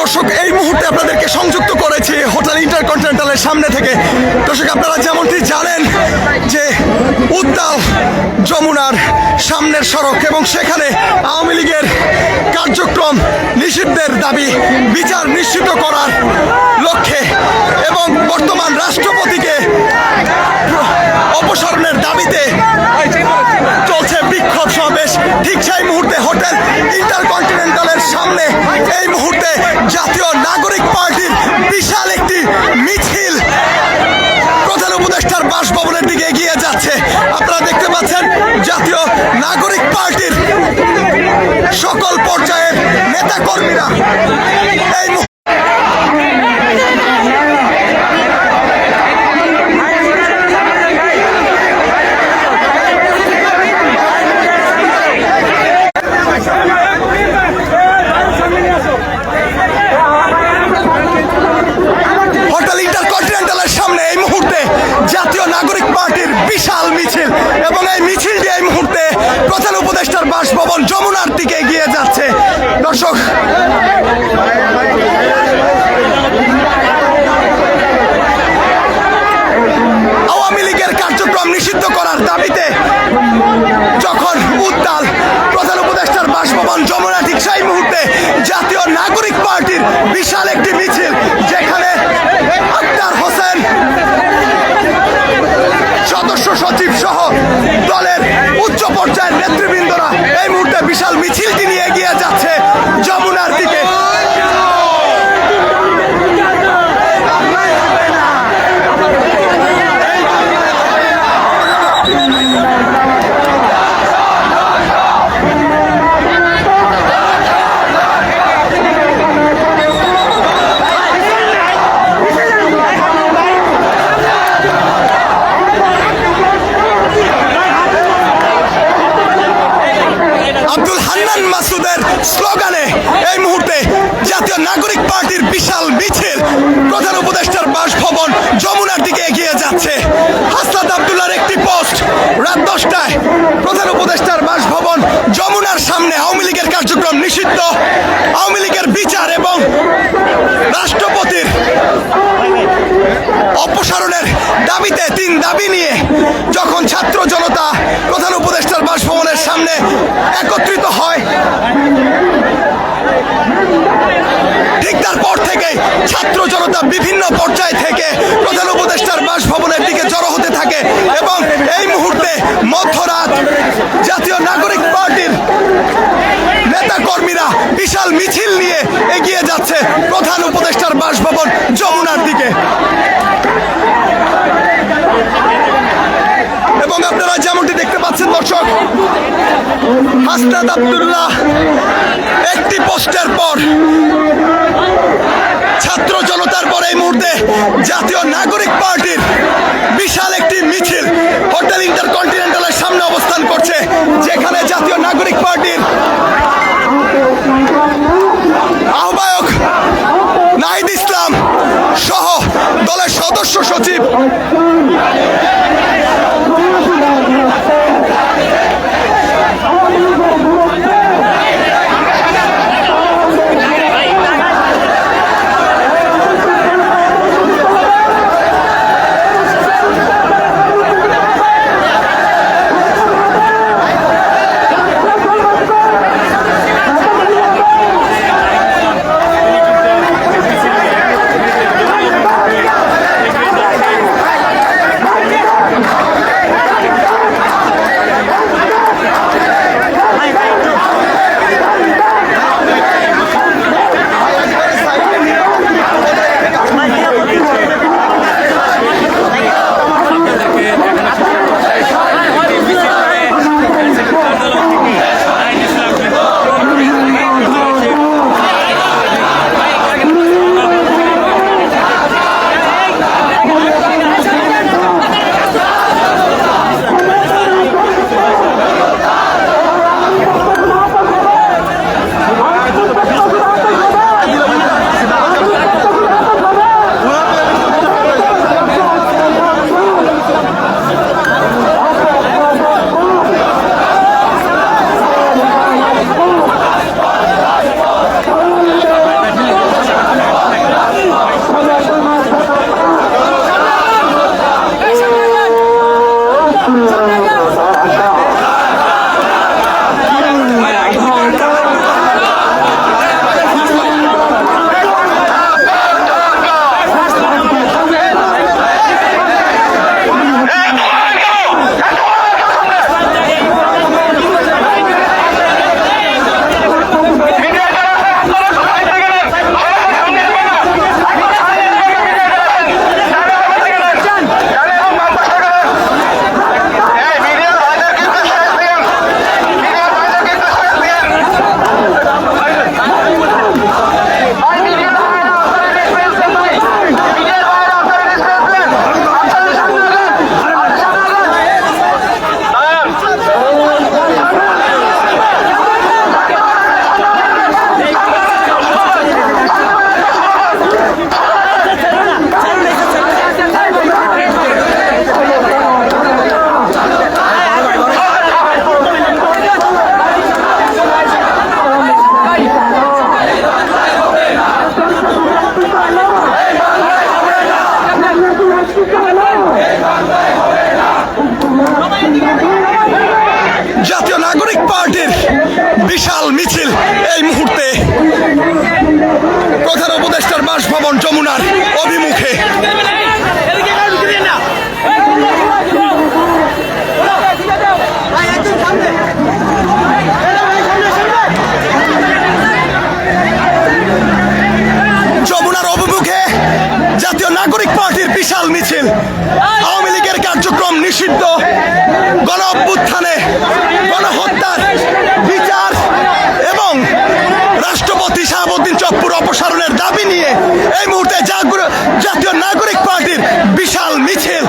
দর্শক এই মুহূর্তে আপনাদেরকে সংযুক্ত করেছে হোটেল ইন্টারকন্টিনেন্টালের সামনে থেকে। দর্শক, আপনারা যেমনটি জানেন যে উত্তাল যমুনার সামনের সড়ক এবং সেখানে আওয়ামী লীগের কার্যক্রম নিষিদ্ধের দাবি বিচার নিশ্চিত করার লক্ষ্যে এবং বর্তমান রাষ্ট্রপতিকে অপসারণের দাবিতে চলছে বিক্ষোভ সমাবেশ। ঠিক সেই মুহূর্তে হোটেল ইন্টারকন্টিনেন্টালের সামনে এই মুহূর্তে জাতীয় নাগরিক পার্টির বিশাল একটি মিছিল প্রধান উপদেষ্টার বাসভবনের দিকে এগিয়ে যাচ্ছে। আপনারা দেখতে পাচ্ছেন জাতীয় নাগরিক পার্টির সকল পর্যায়ের নেতা কর্মীরা এই মুহূর্তে হোটেল ইন্টারকন্টিনেন্টালের সামনে এই মুহূর্তে জাতীয় নাগরিক পার্টির বিশাল মিছিল এবং এই মিছিলটি এই মুহূর্তে প্রধান উপদেষ্টার বাসভবন যমুনার দিকে এগিয়ে যাচ্ছে দর্শক আওয়ামী লীগের কার্যক্রম নিষিদ্ধ করার দাবিতে যখন উত্তাল প্রধান উপদেষ্টার বাসভবন যমুনা ঠিক সেই মুহূর্তে জাতীয় নাগরিক পার্টির বিশাল একটি মিছিল যেখানে আক্তার হোসেন, সদস্য সচিব সহ দলের উচ্চ পর্যায়ের নেতৃবৃন্দরা এই মুহূর্তে বিশাল মিছিলটি নিয়ে এগিয়ে যাচ্ছে যমুনার দিকে আব্দুল হান্নান মাসুদের স্লোগানে এই মুহূর্তে জাতীয় নাগরিক পার্টির বিশাল মিছিল প্রধান উপদেষ্টার বাসভবন যমুনার দিকে এগিয়ে যাচ্ছে হাসনাত আব্দুল্লাহর একটি পোস্ট রাত দশটায় প্রধান উপদেষ্টার বাসভবন যমুনার সামনে আওয়ামী লীগের কার্যক্রম নিষিদ্ধ আওয়ামী লীগের বিচার এবং রাষ্ট্রপতির অপসারণের দাবিতে তিন দাবি নিয়ে যখন ছাত্র জনতা প্রধান উপদেষ্টার বাসভবনের সামনে একত্রিত হয়, ঠিক তারপর থেকে ছাত্র জনতা বিভিন্ন পর্যায় থেকে প্রধান উপদেষ্টার বাসভবনের দিকে জড়ো হতে থাকে এবং এই মুহূর্তে মধ্যরাত জাতীয় নাগরিক পার্টির নেতা কর্মীরা বিশাল মিছিল নিয়ে এগিয়ে যাচ্ছে প্রধান উপদেষ্টার বাসভবন যমুনার দিকে। এবং আপনারা যেমনটি দেখতে পাচ্ছেন, দর্শক, হাসনাত আব্দুল্লাহ একটি পোস্টের পর ছাত্র জনতার পর এই মুহূর্তে জাতীয় নাগরিক পার্টির বিশাল একটি মিছিল হোটেল ইন্টারকন্টিনেন্টালের সামনে অবস্থান করছে, যেখানে জাতীয় নাগরিক পার্টির আহ্বায়ক নাহিদ ইসলাম সহ দলের সদস্য সচিব। জাতীয় নাগরিক পার্টির বিশাল মিছিল এই মুহূর্তে। প্রধান উপদেষ্টার বাসভবন যমুনার অভিমুখে। যমুনার অভিমুখে জাতীয় নাগরিক পার্টির বিশাল মিছিল। আওয়ামী লীগের কার্যক্রম নিষিদ্ধ। গণ অভ্যুত্থানে গণহত্যার বিচার এবং রাষ্ট্রপতি শাহাবুদ্দিন চপ্পুর অপসারণের দাবি নিয়ে এই মুহূর্তে জাতীয় নাগরিক পার্টির বিশাল মিছিল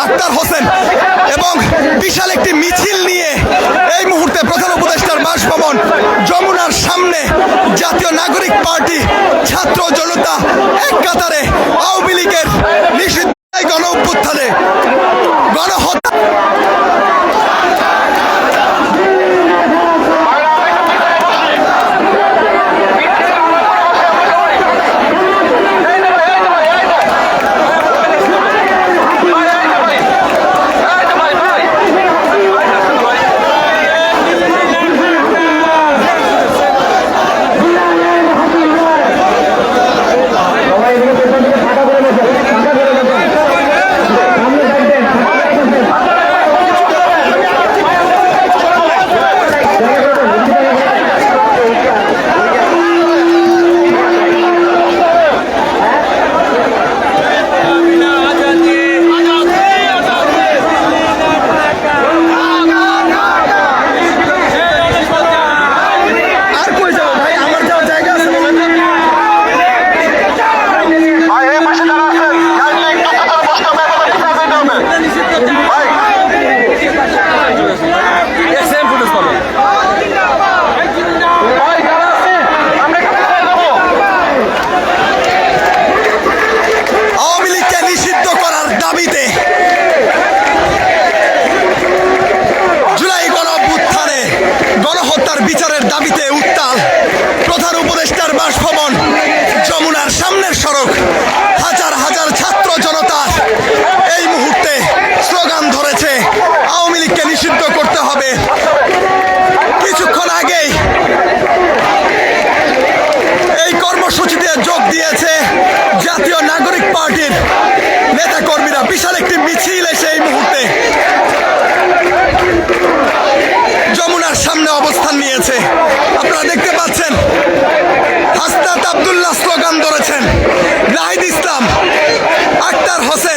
আক্তার হোসেন এবং বিশাল একটি মিছিল নিয়ে এই মুহূর্তে প্রধান উপদেষ্টার বাসভবন যমুনার সামনে জাতীয় নাগরিক পার্টি ছাত্র জনতা এক কাতারে আওয়ামী লীগের নিষিদ্ধ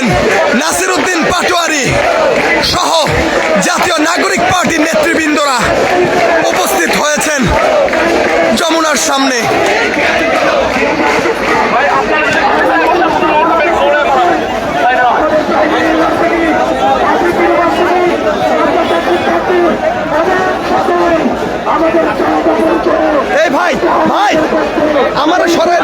ছিলেন নাসির উদ্দিন পাটোয়ারি সহ জাতীয় নাগরিক পার্টির নেতৃবৃন্দরা উপস্থিত হয়েছেন যমুনার সামনে। এই ভাই ভাই আমার সরাই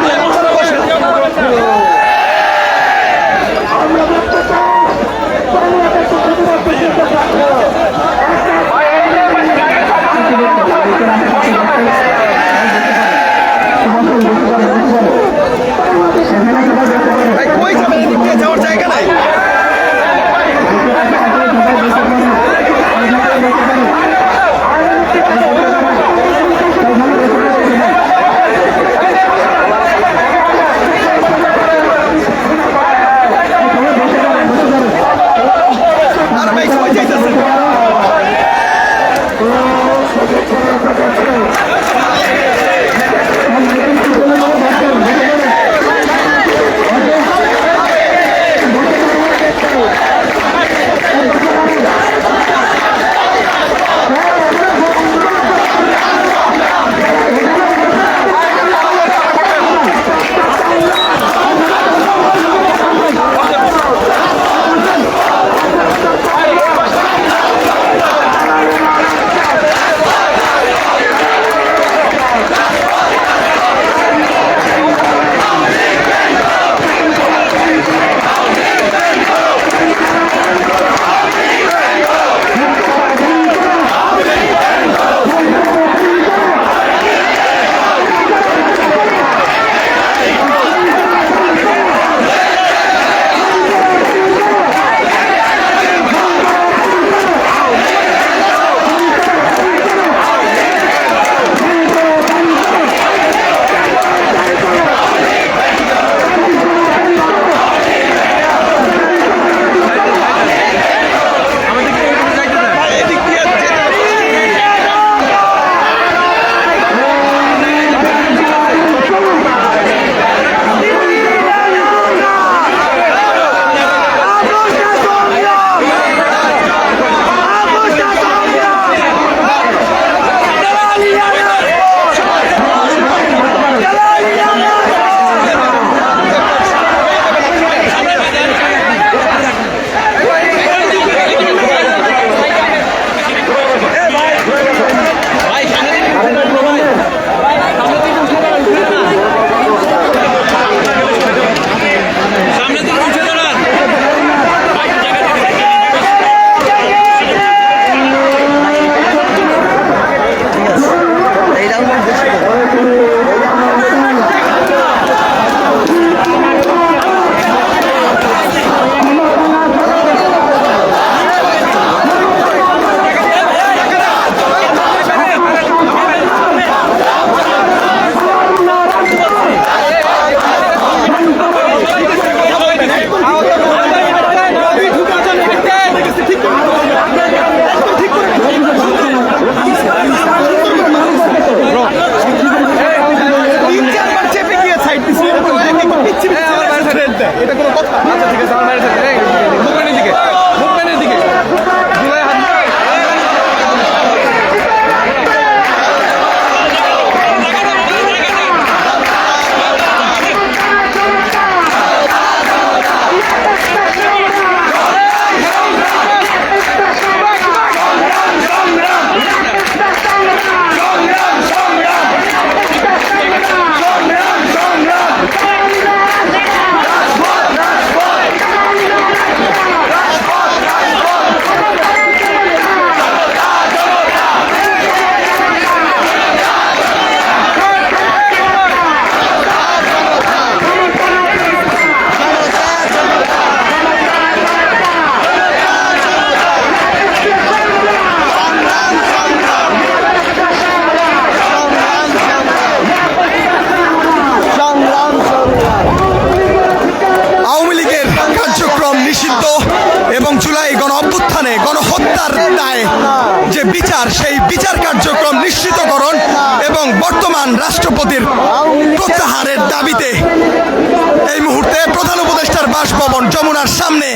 সামনে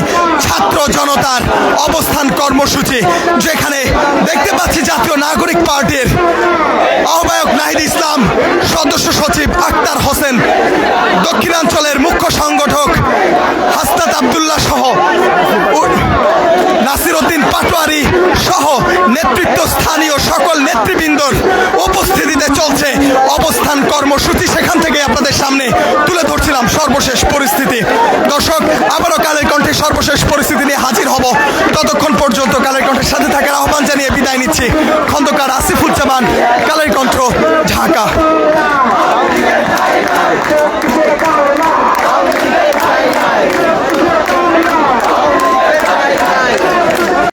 ছাত্র জনতার অবস্থান কর্মসূচি, যেখানে দেখতে পাচ্ছি জাতীয় নাগরিক পার্টির আহ্বায়ক নাহিদ ইসলাম, সদস্য সচিব আক্তার হোসেন, দক্ষিণাঞ্চলের মুখ্য সংগঠক হাস্তাত আবদুল্লাহ সহ পাটোয়ারি সহ নেতৃত্ব স্থানীয় সকল নেতৃবৃন্দর উপস্থিতিতে চলছে অবস্থান কর্মসূচি। সেখান থেকে আপনাদের সামনে তুলে ধরছিলাম সর্বশেষ পরিস্থিতি। দর্শক, আবারও কালের কণ্ঠে সর্বশেষ পরিস্থিতি নিয়ে হাজির হব। ততক্ষণ পর্যন্ত কালের কণ্ঠের সাথে থাকার আহ্বান জানিয়ে বিদায় নিচ্ছি। খন্দকার আসিফুজ্জামান, কালের কণ্ঠ, ঢাকা।